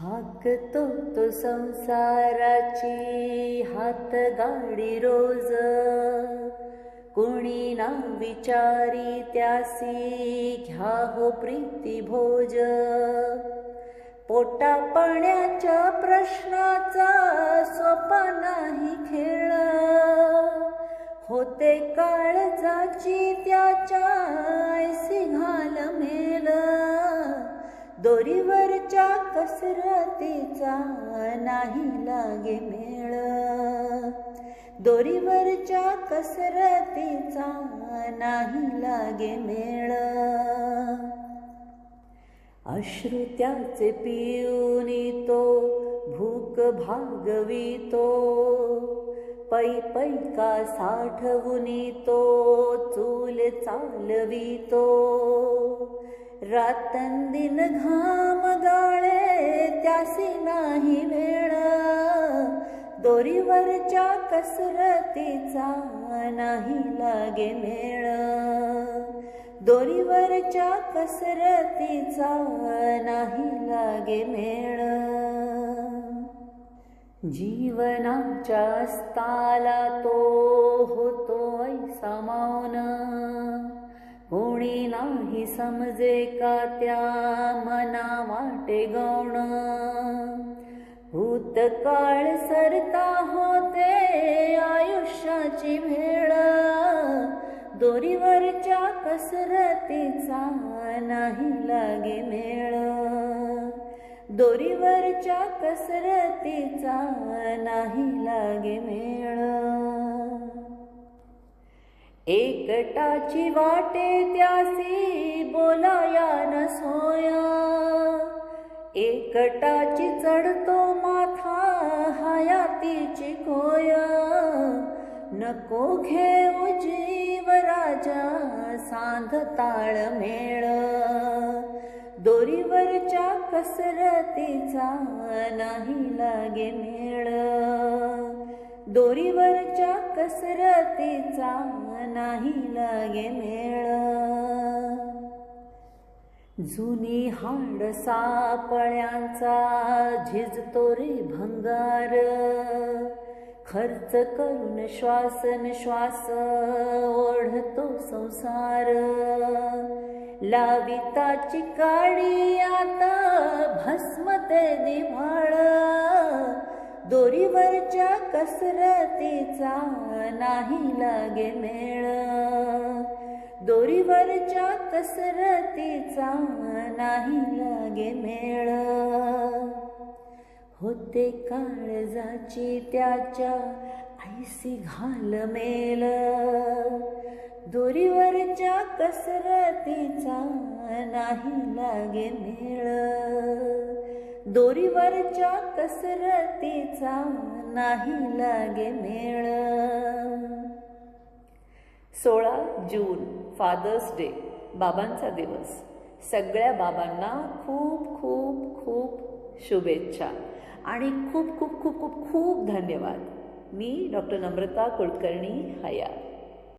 हाकतो तो संसाराची हात गाडी रोज. कोणी ना विचारी त्यासी घ्या हो प्रीती भोज. पोटा पाण्याच्या प्रश्नाचा सोपा नाही खेळ. होते काळजाची त्याच्या ऐसी घाल मेल दोरीवरच्या कसरतीचा नाही लागे मेळ. दोरीवरच्या कसरतीचा नाही लागे मेळ. अश्रुत्याचे पिऊनी तो भूक भागवितो. पै पैका साठवुनी तो चूल चालवितो. रातन दिन घाम गाळे त्यासी नाही वेळ. दोरीवरच्या कसरतीचा नाही लागे मेळ. दोरीवरच्या कसरतीचा नाही लागे मेळ. जीवनाच्या अस्ताला तो होतो ऐसा कोणी नाही समजे का त्या मना वाटे गौण? भूतकाळ सरता होते आयुष्याची भेळ. दोरीवरच्या कसरतीचा नाही लागे मेळ. दोरीवरच्या कसरतीचा नाही लागे मेळ. एकटाची वाटे त्यासी बोलाया न सोया. एकटाची चढतो माथा हयातीची कोया नको घेऊ जीव राजा सांध ताळ मेळ. दोरीवरच्या कसरतीचा नाही लागे मेळ. दोरीवरच्या कसरतीचा नाही लागे मेळ. जुनी हाड सापळ्यांचा झिजतो रे भंगार. खर्च करून श्वासन श्वास ओढतो संसार. लाविताची काळी आता वरच्या कसरतीचा नाही लागे मेळ. दोरीवरच्या कसरतीचा नाही लागे मेळ. होते काळजाची त्याच्या ऐसी घाल मेल दोरीवरच्या कसरतीचा नाही लागे मेळ. दोरीवरच्या कसरतीचा नाही लागे मेळ. सोळा जून फादर्स डे बाबांचा दिवस. सगळ्या बाबांना खूप खूप खूप शुभेच्छा. आणि खूप खूप खूप खूप खूप धन्यवाद. मी डॉक्टर नम्रता कुलकर्णी हया.